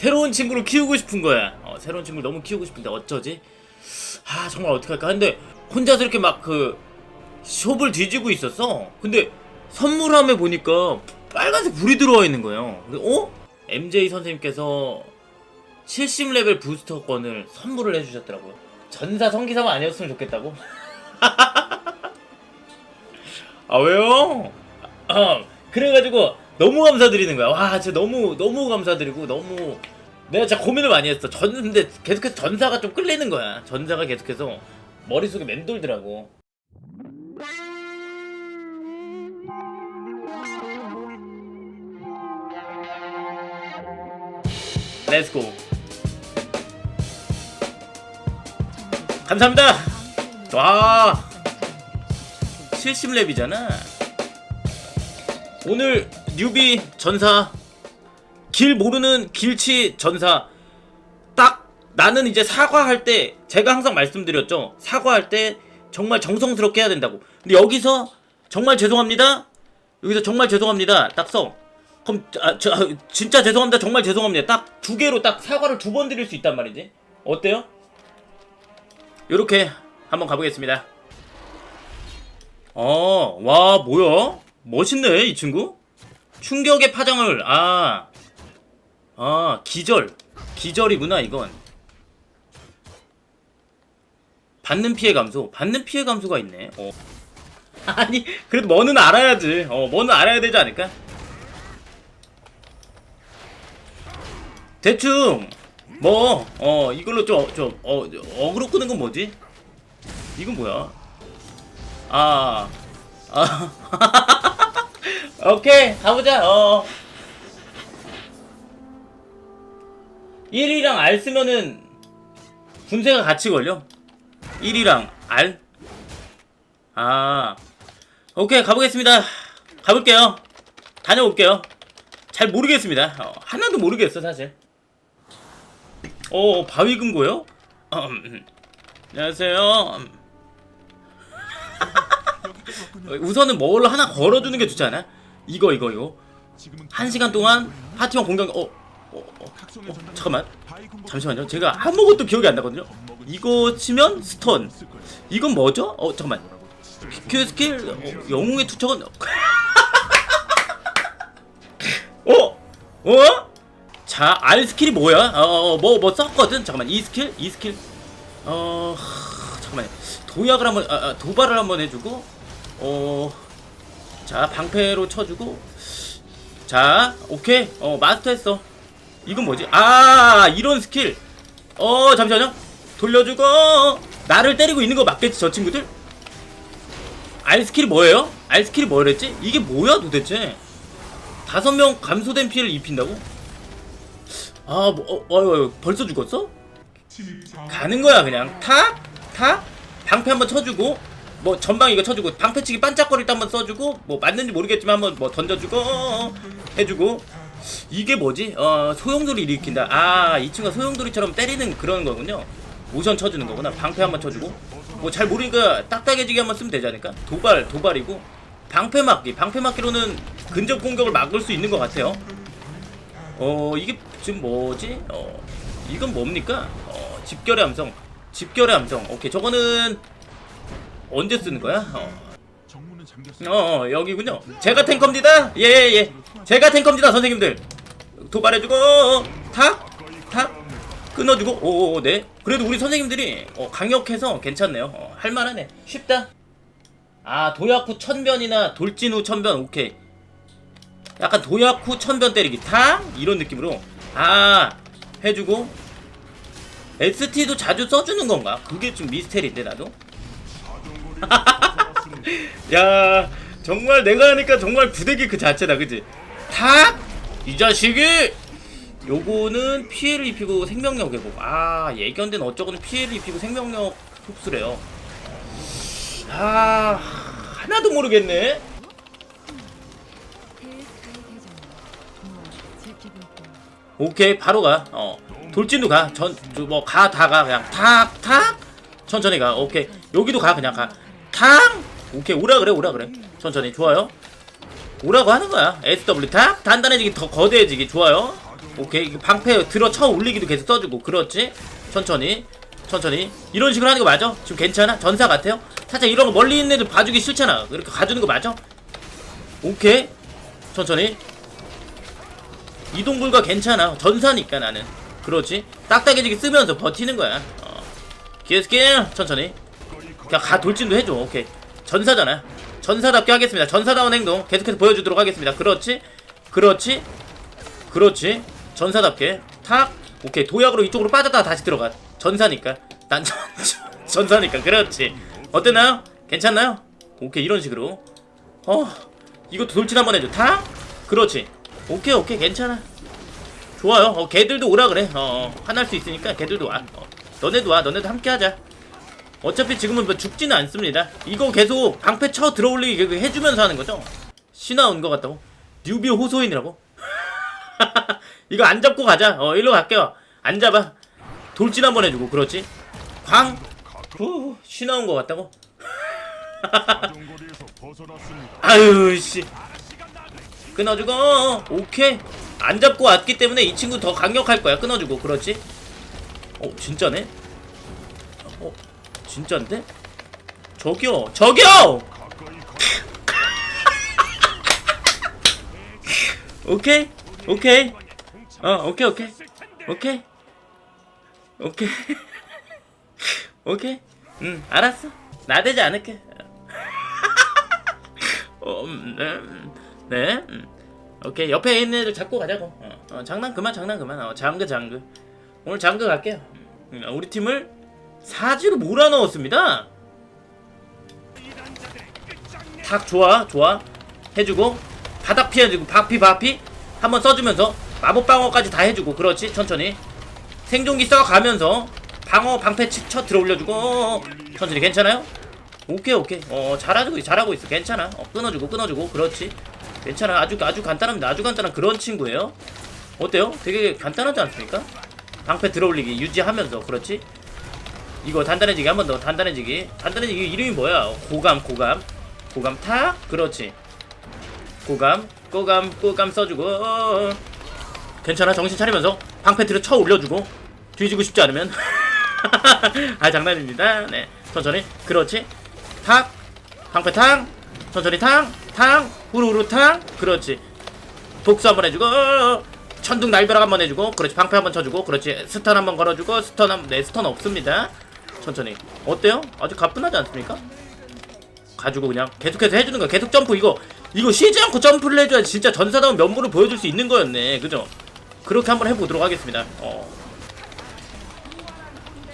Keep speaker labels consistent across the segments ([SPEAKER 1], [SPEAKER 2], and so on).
[SPEAKER 1] 새로운 친구를 키우고 싶은 거야. 어, 새로운 친구를 너무 키우고 싶은데 어쩌지? 아 정말 어떡할까? 근데 혼자서 이렇게 막 그 숍을 뒤지고 있었어. 근데 선물함에 보니까 빨간색 불이 들어와 있는 거예요. 근데 어? MJ 선생님께서 70레벨 부스터권을 선물을 해주셨더라고요. 전사 성기사만 아니었으면 좋겠다고? 아 왜요? 아, 그래가지고 너무 감사드리는 거야. 와, 진짜 너무 너무 감사드리고 너무 내가 진짜 고민을 많이 했어. 전 근데 계속해서 전사가 좀 끌리는 거야. 전사가 계속해서 머릿속에 맴돌더라고. 렛츠고. 감사합니다. 와, 70렙이잖아. 오늘 뉴비 전사. 길 모르는 길치 전사. 딱 나는 이제 사과할 때 제가 항상 말씀드렸죠. 사과할 때 정말 정성스럽게 해야 된다고. 근데 여기서 정말 죄송합니다. 여기서 정말 죄송합니다. 딱써. 그럼 아, 저, 아, 진짜 죄송합니다. 정말 죄송합니다. 딱 두 개로 딱 사과를 두 번 드릴 수 있단 말이지. 어때요? 요렇게 한번 가보겠습니다. 어, 와, 뭐야? 멋있네, 이 친구? 충격의 파장을, 아, 아, 기절. 기절이구나, 이건. 받는 피해 감소. 받는 피해 감소가 있네. 어. 아니, 그래도 뭐는 알아야지. 어, 뭐는 알아야 되지 않을까? 대충, 뭐, 어, 이걸로 좀, 좀, 어, 어그로 끄는 건 뭐지? 이건 뭐야? 아, 아, 오케이, 가보자, 어. 1이랑 R 쓰면은 분쇄가 같이 걸려? 1이랑 R? 아, 오케이, 가보겠습니다. 가볼게요. 다녀올게요. 잘 모르겠습니다. 어, 하나도 모르겠어, 사실. 어, 바위 금고요? 음, 안녕하세요. 음. 어, 우선은 뭘 하나 걸어주는 게 좋지 않아? 이거 이거 이거. 한 시간 동안 파티원 공격 어, 어, 어, 어 잠깐만. 잠시만요. 제가 아무것도 기억이 안 나거든요. 이거 치면 스턴. 이건 뭐죠? 어 잠깐만. q 스킬 어, 영웅의 투척은 어? 어? 자 R 스킬이 뭐야? 어뭐 뭐 썼거든? 잠깐만. 이 스킬? 이 스킬? 어 하, 잠깐만. 도약을 한번 아, 아, 도발을 한번 해주고 어, 자 방패로 쳐주고. 자 오케이. 어 마스터했어. 이건 뭐지? 아 이런 스킬. 어 잠시만요. 돌려주고. 나를 때리고 있는 거 맞겠지 저 친구들? R 스킬이 뭐예요? R 스킬이 뭐랬지? 이게 뭐야 도대체? 다섯 명 감소된 피해를 입힌다고? 아 뭐 어, 어, 어, 벌써 죽었어? 가는 거야 그냥. 탁탁. 방패 한번 쳐주고 뭐 전방 이거 쳐주고 방패치기 반짝거릴 때 한번 써주고 뭐 맞는지 모르겠지만 한번 뭐 던져주고 해주고 이게 뭐지? 어 소용돌이 일으킨다. 아 이 친구가 소용돌이처럼 때리는 그런 거군요. 모션 쳐주는 거구나. 방패 한번 쳐주고 뭐 잘 모르니까 딱딱해지게 한번 쓰면 되지 않을까? 도발 도발이고 방패 막기 방패 막기로는 근접 공격을 막을 수 있는 것 같아요. 어 이게 지금 뭐지? 어 이건 뭡니까? 어 집결의 함성 집결의 함성 오케이 저거는 언제 쓰는 거야? 어.
[SPEAKER 2] 어,
[SPEAKER 1] 어 여기군요. 제가 탱커입니다. 예 예 예. 제가 탱커입니다 선생님들. 도발해주고 탁 탁 끊어주고 오 오 네. 그래도 우리 선생님들이 어, 강력해서 괜찮네요. 어, 할만하네. 쉽다. 아 도약 후 천변이나 돌진 후 천변 오케이. 약간 도약 후 천변 때리기 탁 이런 느낌으로 아 해주고 ST도 자주 써주는 건가? 그게 좀 미스테리인데 나도. 야 정말 내가 하니까 정말 부대기 그 자체다 그지? 탁! 이 자식이! 요거는 피해를 입히고 생명력 회복 아 예견된 어쩌고는 피해를 입히고 생명력 흡수래요. 아 하나도 모르겠네. 오케이 바로 가 어 돌진도 가 전 뭐 가 다 가. 그냥 탁탁. 천천히 가. 오케이. 여기도 가 그냥 가 탕? 오케이 오라 그래 오라 그래. 천천히 좋아요. 오라고 하는 거야. SW 탁 단단해지기 더 거대해지기 좋아요. 오케이 방패 들어 쳐 올리기도 계속 써주고 그렇지. 천천히 천천히. 이런 식으로 하는 거 맞아? 지금 괜찮아? 전사 같아요? 살짝 이런 거 멀리 있는 애들 봐주기 싫잖아. 이렇게 가주는 거 맞아? 오케이. 천천히. 이동 불가 괜찮아. 전사니까 나는. 그렇지. 딱딱해지게 쓰면서 버티는 거야. 어. 기회스킬 천천히 그냥 가 돌진도 해줘. 오케이. 전사잖아 전사답게 하겠습니다. 전사다운 행동 계속해서 보여주도록 하겠습니다. 그렇지? 그렇지? 그렇지? 전사답게. 탁. 오케이. 도약으로 이쪽으로 빠졌다가 다시 들어가. 전사니까. 난 전, 전사니까. 그렇지. 어땠나요? 괜찮나요? 오케이. 이런 식으로. 어. 이것도 돌진 한번 해줘. 탁. 그렇지. 오케이. 오케이. 괜찮아. 좋아요. 어 걔들도 오라 그래. 어, 어. 화날 수 있으니까 걔들도 와. 어, 너네도 와. 너네도 함께 하자 어차피 지금은 뭐 죽지는 않습니다. 이거 계속 방패 쳐 들어올리기 그 해주면서 하는 거죠? 신화 온 것 같다고? 뉴비 호소인이라고? 이거 안 잡고 가자. 어 일로 갈게요. 안 잡아. 돌진 한번 해주고 그렇지? 광! 후, 신화 온 것 같다고. 아유 씨. 끊어주고 오케이. 안 잡고 왔기 때문에 이 친구 더 강력할 거야. 끊어주고 그렇지? 어 진짜네? 어 진짜인데? 저기요 저기요. 오케이 오케이. 어 오케이 오케이. 오케이. 오케이. 오케이. 응 알았어. 나대지 않을게. 어, 음, 네, 음, 네 음. 오케이 옆에 있는 애들 잡고 가자고. 어, 어, 장난 그만 장난 그만. 어, 장그 장그. 오늘 장그 갈게요. 음, 우리 팀을 사지로 몰아넣었습니다. 탁 좋아 좋아. 해주고 바닥 피해주고 바피 바피. 한번 써주면서 마법 방어까지 다 해주고 그렇지 천천히. 생존기 써가면서 방어 방패 치- 쳐 들어 올려주고 천천히 괜찮아요? 오케이 오케이. 어 잘하고 있어 잘하고 있어. 괜찮아. 어, 끊어주고 끊어주고 그렇지. 괜찮아. 아주 아주 간단합니다. 아주 간단한 그런 친구예요. 어때요? 되게 간단하지 않습니까? 방패 들어올리기 유지하면서 그렇지 이거 단단해지기 한 번 더 단단해지기. 단단해지기 이름이 뭐야? 고감 고감. 고감 탁 그렇지. 고감 꼬감 꼬감 써주고. 어, 괜찮아 정신 차리면서 방패 들어 쳐 올려주고. 뒤지고 싶지 않으면. 아 장난입니다. 네 천천히. 그렇지. 탁 방패 탕. 천천히 탕탕. 후루후루 탕. 그렇지. 복수 한번 해주고. 어, 천둥 날벼락 한번 해주고. 그렇지. 방패 한번 쳐주고. 그렇지. 스턴 한번 걸어주고. 스턴 한네 스턴 없습니다 천천히. 어때요? 아주 가뿐하지 않습니까? 가지고 그냥 계속해서 해주는 거야. 계속 점프 이거. 이거 쉬지 않고 점프를 해줘야 진짜 전사다운 면모를 보여줄 수 있는 거였네. 그죠? 그렇게 한번 해보도록 하겠습니다. 어.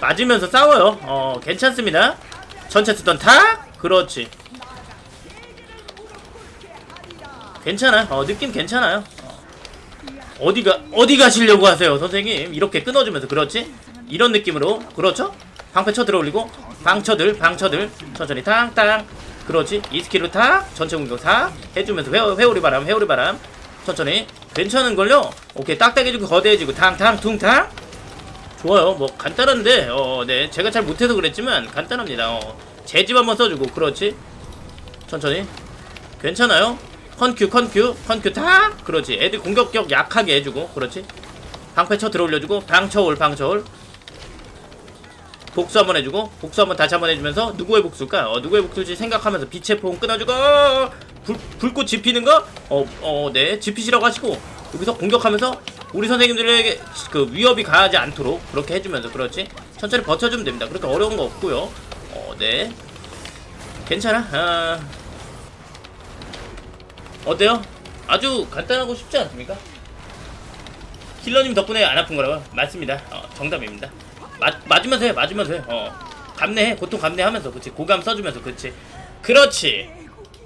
[SPEAKER 1] 맞으면서 싸워요. 어 괜찮습니다. 전체 쓰던 탁 그렇지. 괜찮아. 어 느낌 괜찮아요. 어. 어디가 어디 가시려고 하세요 선생님? 이렇게 끊어주면서 그렇지? 이런 느낌으로. 그렇죠 방패 쳐 들어올리고 방쳐들 방쳐들. 천천히 탕탕. 그렇지. 이 스킬로 탁 전체 공격 탁 해주면서 회오, 회오리 바람 회오리 바람. 천천히. 괜찮은걸요? 오케이. 딱딱해지고 거대해지고 탕탕 퉁탕. 좋아요. 뭐 간단한데 어네. 제가 잘 못해서 그랬지만 간단합니다. 어 재집 한번 써주고. 그렇지. 천천히. 괜찮아요? 컨큐 컨큐. 컨큐 탁 그렇지. 애들 공격력 약하게 해주고. 그렇지. 방패 쳐 들어올려주고 방쳐올 방쳐올 복수 한번 해주고 복수 한번 다시 한번 해주면서 누구의 복수일까? 어 누구의 복수일지 생각하면서 빛의 포옹 끊어주고 불, 불꽃 지피는 거? 어 어 네 지피시라고 하시고 여기서 공격하면서 우리 선생님들에게 그 위협이 가하지 않도록 그렇게 해주면서 그렇지 천천히 버텨주면 됩니다 그렇게 어려운 거 없고요 어 네 괜찮아 아 어때요? 아주 간단하고 쉽지 않습니까? 킬러님 덕분에 안 아픈 거라고 맞습니다. 어, 정답입니다. 맞 맞으면서 해, 맞으면서 해. 어, 감내해, 고통 감내하면서 그렇지. 고감 써주면서 그렇지. 그렇지.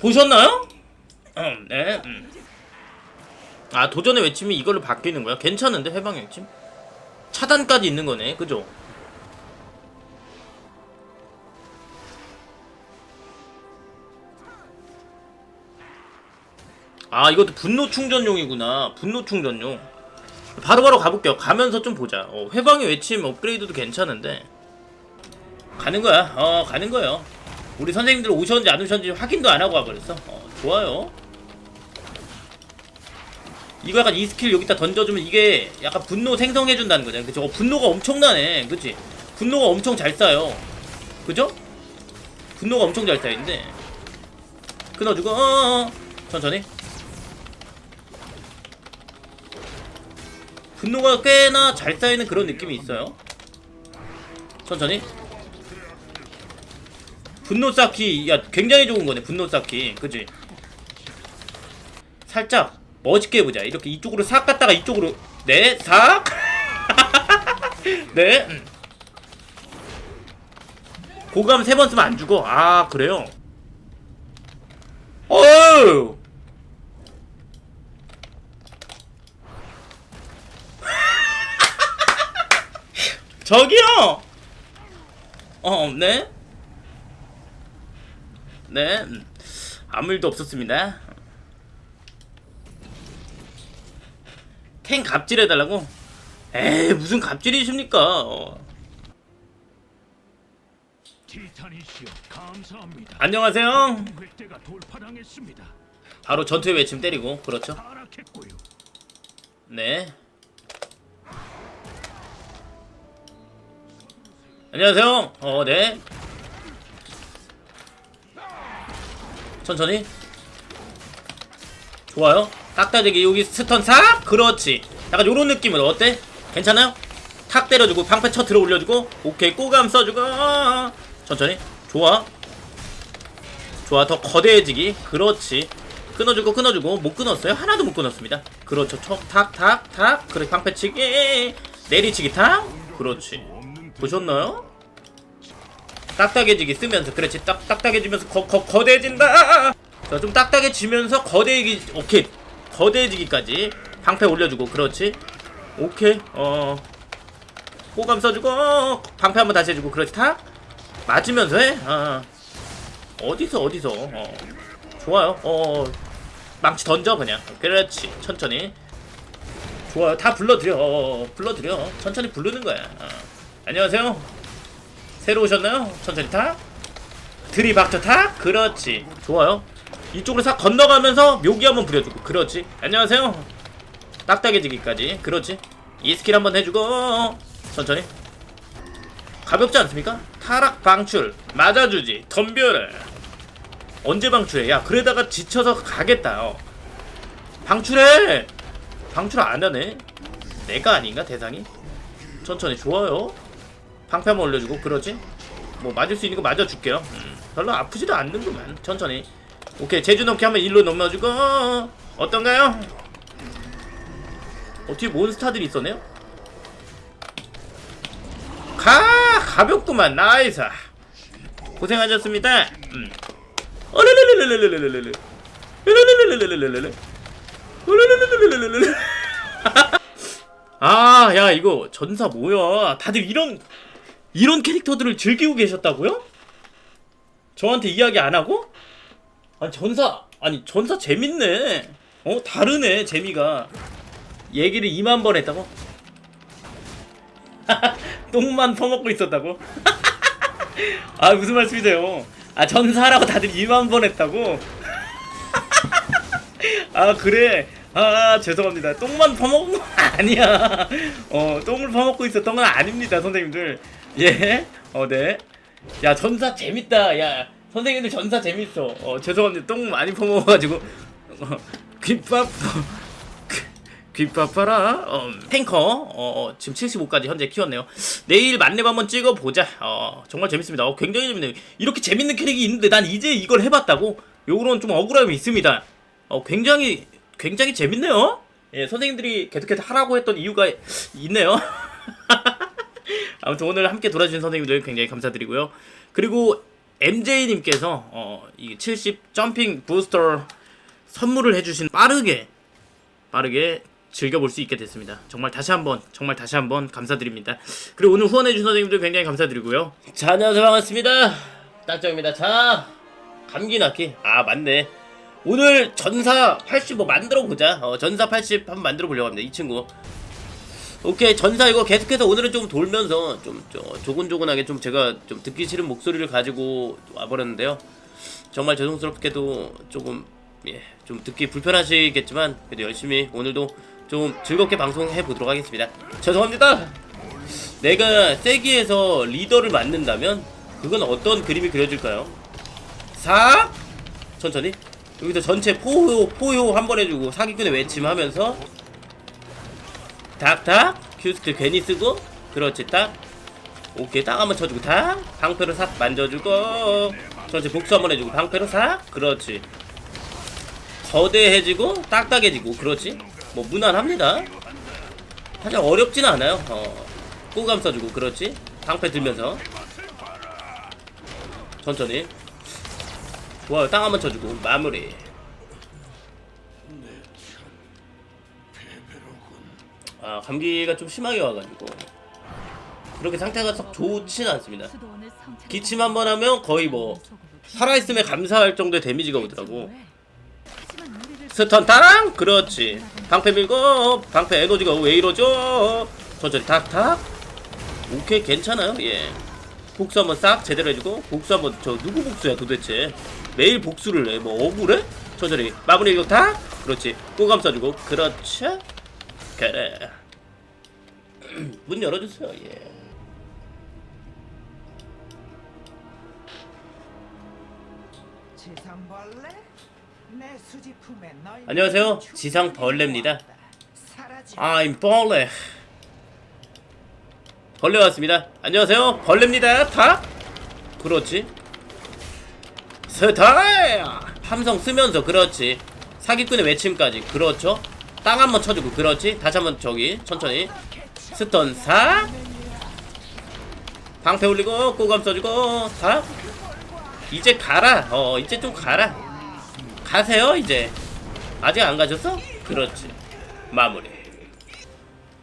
[SPEAKER 1] 보셨나요? 음, 네. 음. 아 도전의 외침이 이걸로 바뀌는 거야? 괜찮은데 해방의 외침? 차단까지 있는 거네, 그죠? 아 이것도 분노 충전용이구나 분노 충전용 바로 바로 가볼게요 가면서 좀 보자 어, 회방의 외침 업그레이드도 괜찮은데 가는 거야 어 가는 거예요 우리 선생님들 오셨는지 안 오셨는지 확인도 안 하고 와버렸어 어 좋아요 이거 약간 이 스킬 여기다 던져주면 이게 약간 분노 생성해준다는 거잖아. 그죠? 어, 분노가 엄청나네. 그치? 분노가 엄청 잘 쌓여. 그죠? 분노가 엄청 잘 쌓이는데. 끊어주고, 어어어. 천천히. 분노가 꽤나 잘 쌓이는 그런 느낌이 있어요. 천천히. 분노 쌓기, 야, 굉장히 좋은 거네, 분노 쌓기. 그지? 살짝 멋있게 해보자. 이렇게 이쪽으로 싹 갔다가 이쪽으로 네, 싹. 네. 음. 고감 세 번 쓰면 안 죽어. 아 그래요. 어우. 저기요. 어, 네. 네. 음. 아무 일도 없었습니다. 탱 갑질해달라고? 에이 무슨 갑질이십니까 어.
[SPEAKER 2] 티타니시여 감사합니다.
[SPEAKER 1] 안녕하세요
[SPEAKER 2] 돌파당했습니다.
[SPEAKER 1] 바로 전투의 외침 때리고 그렇죠
[SPEAKER 2] 타락했고요.
[SPEAKER 1] 네 안녕하세요. 어 네. 천천히. 좋아요. 딱딱하게 여기 스턴 싹 그렇지. 약간 요런 느낌으로. 어때? 괜찮아요? 탁 때려주고 방패 쳐 들어 올려주고 오케이. 꼬감 써주고. 천천히. 좋아. 좋아. 더 거대해지기. 그렇지. 끊어주고 끊어주고. 못 끊었어요? 하나도 못 끊었습니다. 그렇죠. 척 탁 탁 탁. 그래 방패치기. 내리치기 탁. 그렇지 보셨나요? 딱딱해지기 쓰면서. 그렇지. 딱 딱딱해지면서 거, 거, 거대해진다! 자 좀 딱딱해지면서 거대해지 오케이. 거대해지기까지 방패 올려주고. 그렇지. 오케이. 어. 호감 써주고 방패 한번 다시 해주고. 그렇지. 탁 맞으면서 해. 어. 어디서 어디서? 어. 좋아요. 어 망치 던져 그냥. 그렇지. 천천히. 좋아요. 다 불러드려 어, 불러드려 천천히 부르는 거야. 어. 안녕하세요. 새로 오셨나요? 천천히 탁 들이박쳐 탁 그렇지. 좋아요. 이쪽으로 싹 건너가면서 묘기 한번 부려주고. 그렇지. 안녕하세요. 딱딱해지기까지. 그렇지. 이 스킬 한번 해주고. 천천히. 가볍지 않습니까? 타락 방출 맞아주지 덤벼라. 언제 방출해? 야 그러다가 지쳐서 가겠다. 어. 방출해! 방출 안 하네. 내가 아닌가 대상이? 천천히 좋아요 방패 한번 올려주고 그러지? 뭐 맞을 수 있는 거 맞아줄게요 음, 별로 아프지도 않는구만 천천히 오케이 제주 넘기 한번 일로 넘어주고 어, 어, 어떤가요? 어떻게 몬스타들이 있었네요? 가! 가볍구만 나이스 고생하셨습니다 음. 아야 이거 전사 뭐야 다들 이런 이런 캐릭터들을 즐기고 계셨다고요? 저한테 이야기 안 하고? 아니 전사 아니 전사 재밌네. 어 다르네 재미가. 얘기를 2만 번 했다고? 똥만 퍼먹고 있었다고? 아 무슨 말씀이세요? 아 전사라고 다들 2만 번 했다고? 아 그래 아 죄송합니다 똥만 퍼먹은 거 아니야 어 똥을 퍼먹고 있었던 건 아닙니다 선생님들 예 어 네 야 전사 재밌다. 야 선생님들 전사 재밌어. 어 죄송합니다. 똥 많이 퍼먹어가지고. 어, 귓밥 귓밥파라. 어, 탱커. 어, 어, 지금 75까지 현재 키웠네요. 내일 만렙 한번 찍어보자. 어, 정말 재밌습니다. 어, 굉장히 재밌네요. 이렇게 재밌는 캐릭이 있는데 난 이제 이걸 해봤다고? 요런 좀 억울함이 있습니다. 어, 굉장히 굉장히 재밌네요. 예, 선생님들이 계속해서 하라고 했던 이유가 있네요 아무튼 오늘 함께 돌아주신 선생님들 굉장히 감사드리고요 그리고 MJ님께서 어, 이70 점핑 부스터 선물을 해주신 빠르게 빠르게 즐겨볼 수 있게 됐습니다. 정말 다시 한번 정말 다시 한번 감사드립니다. 그리고 오늘 후원해주신 선생님들 굉장히 감사드리고요. 자 안녕하세요 반갑습니다. 딱정입니다. 자 감기 낫기 아 맞네. 오늘 전사 85 만들어 보자. 어, 전사 80 한번 만들어 보려고 합니다. 이 친구. 오케이 전사 이거 계속해서 오늘은 좀 돌면서 좀 저, 조곤조곤하게 좀 제가 좀 듣기 싫은 목소리를 가지고 와버렸는데요. 정말 죄송스럽게도 조금 예, 좀 듣기 불편하시겠지만 그래도 열심히 오늘도 좀 즐겁게 방송해 보도록 하겠습니다. 죄송합니다. 내가 세기에서 리더를 맡는다면 그건 어떤 그림이 그려질까요? 사 천천히 여기서 전체 포효 포효 한 번 해주고 사기꾼의 외침하면서 닥닥 큐스킬 괜히 쓰고? 그렇지 딱 오케이 딱 한번 쳐주고 탁 방패로 싹 만져주고. 전체 복수 한번 해주고 방패로 싹 그렇지. 거대해지고 딱딱해지고 그렇지. 뭐 무난합니다. 사실 어렵진 않아요. 어. 꼬감 써주고 그렇지. 방패 들면서. 천천히. 좋아요 땅 한번 쳐주고 마무리 아 감기가 좀 심하게 와가지고. 그렇게 상태가 썩 좋진 않습니다. 기침 한 번 하면 거의 뭐 살아있음에 감사할 정도의 데미지가 오더라고. 스턴 타랑! 그렇지. 방패 밀고 방패 에너지가 왜 이러죠? 천천히 탁탁. 오케이 괜찮아요. 예. 복수 한번 싹 제대로 해주고 복수 한번 저 누구 복수야 도대체? 매일 복수를 해뭐 억울해? 천천히. 마무리 이거 다 그렇지. 꼬감 써주고. 그렇지 그래. 문 열어주세요 예.
[SPEAKER 3] 지상벌레? 내 수지품에 너희
[SPEAKER 1] 안녕하세요. 지상벌레입니다.
[SPEAKER 3] 사라지
[SPEAKER 1] I'm 벌레. 벌레 왔습니다. 안녕하세요. 벌레입니다. 다? 그렇지. 스타일 함성 쓰면서 그렇지. 사기꾼의 외침까지. 그렇죠 땅 한번 쳐주고 그렇지? 다시 한번 저기 천천히. 스턴 사. 방패 올리고 꼬감 써주고 다 이제 가라. 어 이제 좀 가라. 가세요 이제. 아직 안 가셨어? 그렇지. 마무리.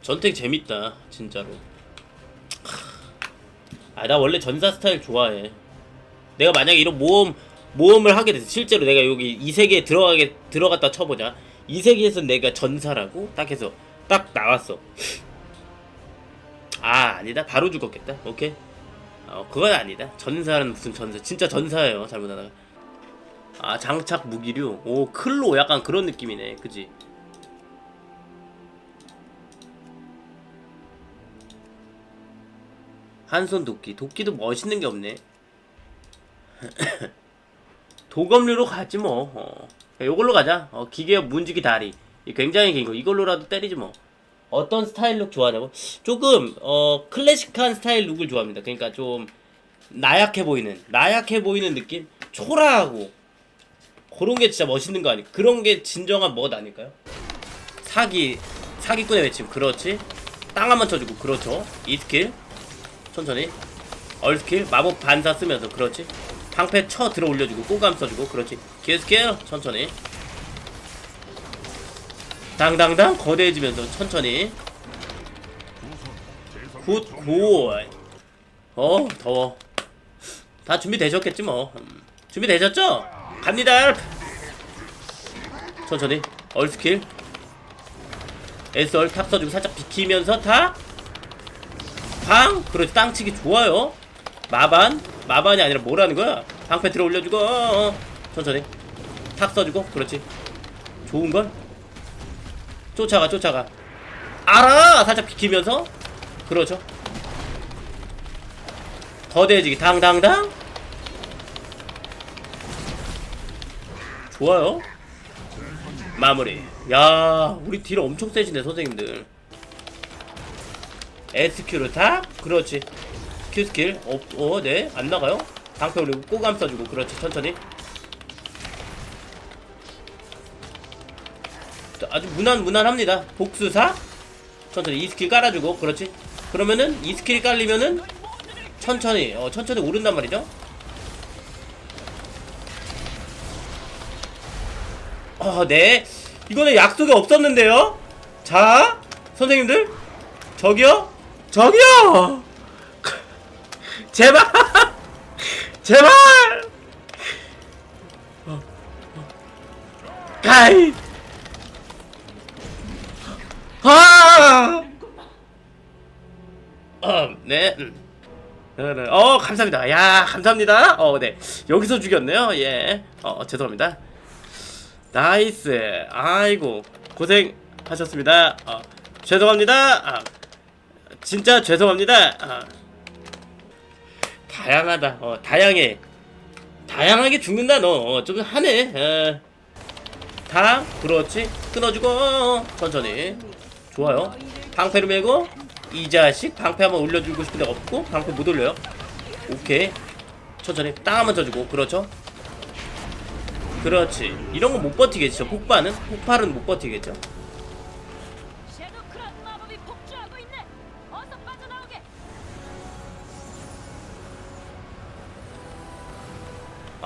[SPEAKER 1] 전택 재밌다 진짜로. 아 나 원래 전사 스타일 좋아해. 내가 만약에 이런 모험 모험을 하게 돼서 실제로 내가 여기 이 세계에 들어가게 들어갔다 쳐보자 이 세계에서 내가 전사라고? 딱 해서 딱 나왔어. 아 아니다. 바로 죽었겠다. 오케이. 어 그건 아니다. 전사는 무슨 전사. 진짜 전사예요 잘못하다가. 아 장착 무기류? 오 클로. 약간 그런 느낌이네. 그지? 한손 도끼. 도끼도 멋있는 게 없네. 도검류로 가지 뭐. 어. 요걸로 가자. 어, 기계업 문지기 다리. 이 굉장히 긴 거. 이걸로라도 때리지 뭐. 어떤 스타일 룩 좋아하냐고? 조금 어 클래식한 스타일 룩을 좋아합니다. 그러니까 좀 나약해 보이는 나약해 보이는 느낌? 초라하고. 그런 게 진짜 멋있는 거 아니 그런 게 진정한 멋 아닐까요? 사기 사기꾼의 외침. 그렇지? 땅 한번 쳐주고. 그렇죠? 이 스킬. 천천히. 얼 스킬. 마법 반사 쓰면서. 그렇지 방패 쳐 들어 올려주고 꼬감 써주고 그렇지. 스킬 천천히. 당당당 거대해지면서 천천히. 굿굿 어 더워. 다 준비되셨겠지 뭐. 음, 준비되셨죠? 갑니다 천천히. 얼스킬. S얼 탑 써주고 살짝 비키면서 타 방! 그렇지 땅치기 좋아요. 마반 마반이 아니라 뭐라는 거야? 방패 들어 올려주고 어, 어. 천천히. 탑 써주고 그렇지. 좋은걸? 쫓아가 쫓아가. 알아! 살짝 비키면서? 그렇죠. 거대해지기. 당당당. 좋아요. 마무리. 야 우리 딜 엄청 세지네 선생님들. SQ를 다 그렇지 Q 스킬 어네. 안 나가요? 방패 올리고 꼬감 써주고. 그렇지 천천히. 자, 아주 무난 무난합니다. 복수사? 천천히. 이 스킬 깔아주고. 그렇지. 그러면은 이 스킬이 깔리면은 천천히 어 천천히 오른단 말이죠? 어네. 이거는 약속이 없었는데요? 자 선생님들. 저기요? 저기요 제발 제발 어, 어. 가이 아 어, 네. 음. 네, 네. 어, 감사합니다. 야, 감사합니다. 어, 네. 여기서 죽였네요. 예. 어, 죄송합니다. 나이스 아이고 고생하셨습니다 어, 죄송합니다 아, 진짜 죄송합니다 아, 다양하다. 어, 다양해. 다양하게 죽는다 너좀 하네. 어. 다 그렇지? 끊어주고 천천히. 좋아요. 방패를 메고 이 자식 방패 한번 올려주고 싶은데 없고 방패 못 올려요. 오케이. 천천히. 땅 한번 쳐주고 그렇죠? 그렇지. 이런 거 못 버티겠죠. 폭발은? 폭발은 못 버티겠죠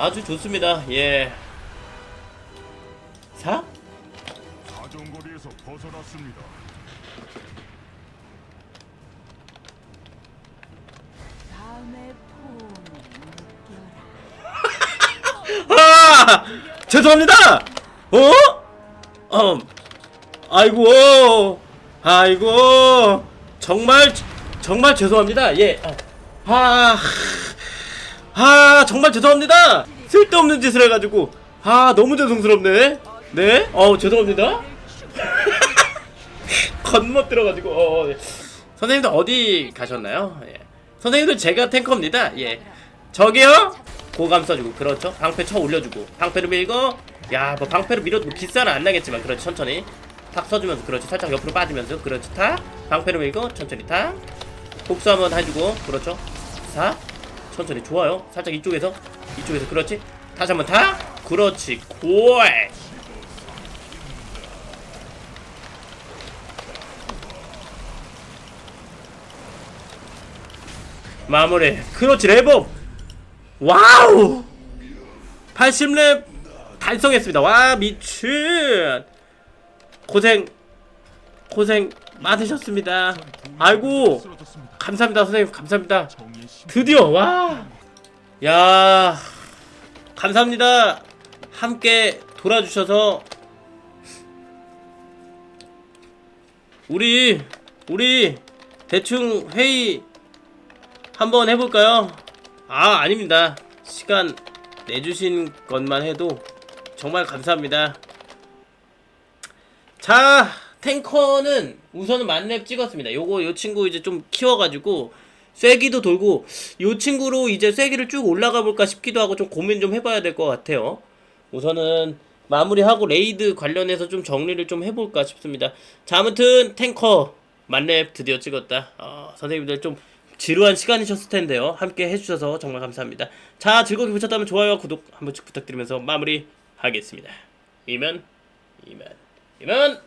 [SPEAKER 1] 아주 좋습니다. 예. 4?
[SPEAKER 2] 사정거리에서 벗어났습니다.
[SPEAKER 4] 다음에.
[SPEAKER 1] 아! 죄송합니다! 어? 어. 아이고. 아이고. 정말 정말 죄송합니다. 예 아 아, 정말 죄송합니다 쓸데없는 짓을 해가지고. 아 너무 죄송스럽네. 네 어 죄송합니다. 겉멋 들어가지고 어, 네. 선생님들 어디 가셨나요? 예. 선생님들 제가 탱커입니다. 예. 저기요? 고감 써주고 그렇죠? 방패 쳐 올려주고. 방패를 밀고 야뭐 방패를 밀어도 뭐 기싸는 안 나겠지만 그렇지 천천히. 탁 써주면서 그렇지 살짝 옆으로 빠지면서 그렇지 탁. 방패를 밀고 천천히 탁. 복수 한번 해주고 그렇죠? 사 천천히 좋아요. 살짝 이쪽에서. 이쪽에서 그렇지. 다시 한번 탁 그렇지. 골 마무리. 그렇지. 레버 와우! 80렙 달성했습니다. 와 미친. 고생 고생 많으셨습니다. 아이고. 감사합니다 선생님. 감사합니다. 드디어 와 야 감사합니다. 함께 돌아주셔서 우리 우리 대충 회의 한번 해볼까요? 아 아닙니다. 시간 내주신 것만 해도 정말 감사합니다. 자 탱커는 우선은 만렙 찍었습니다. 요거 요 친구 이제 좀 키워가지고 쐐기도 돌고 요 친구로 이제 쐐기를 쭉 올라가 볼까 싶기도 하고 좀 고민 좀 해봐야 될 것 같아요. 우선은 마무리하고 레이드 관련해서 좀 정리를 좀 해볼까 싶습니다. 자 아무튼 탱커 만렙 드디어 찍었다. 어, 선생님들 좀 지루한 시간이셨을 텐데요. 함께 해주셔서 정말 감사합니다. 자 즐겁게 보셨다면 좋아요와 구독 한 번씩 부탁드리면서 마무리 하겠습니다. 이면 이면 이면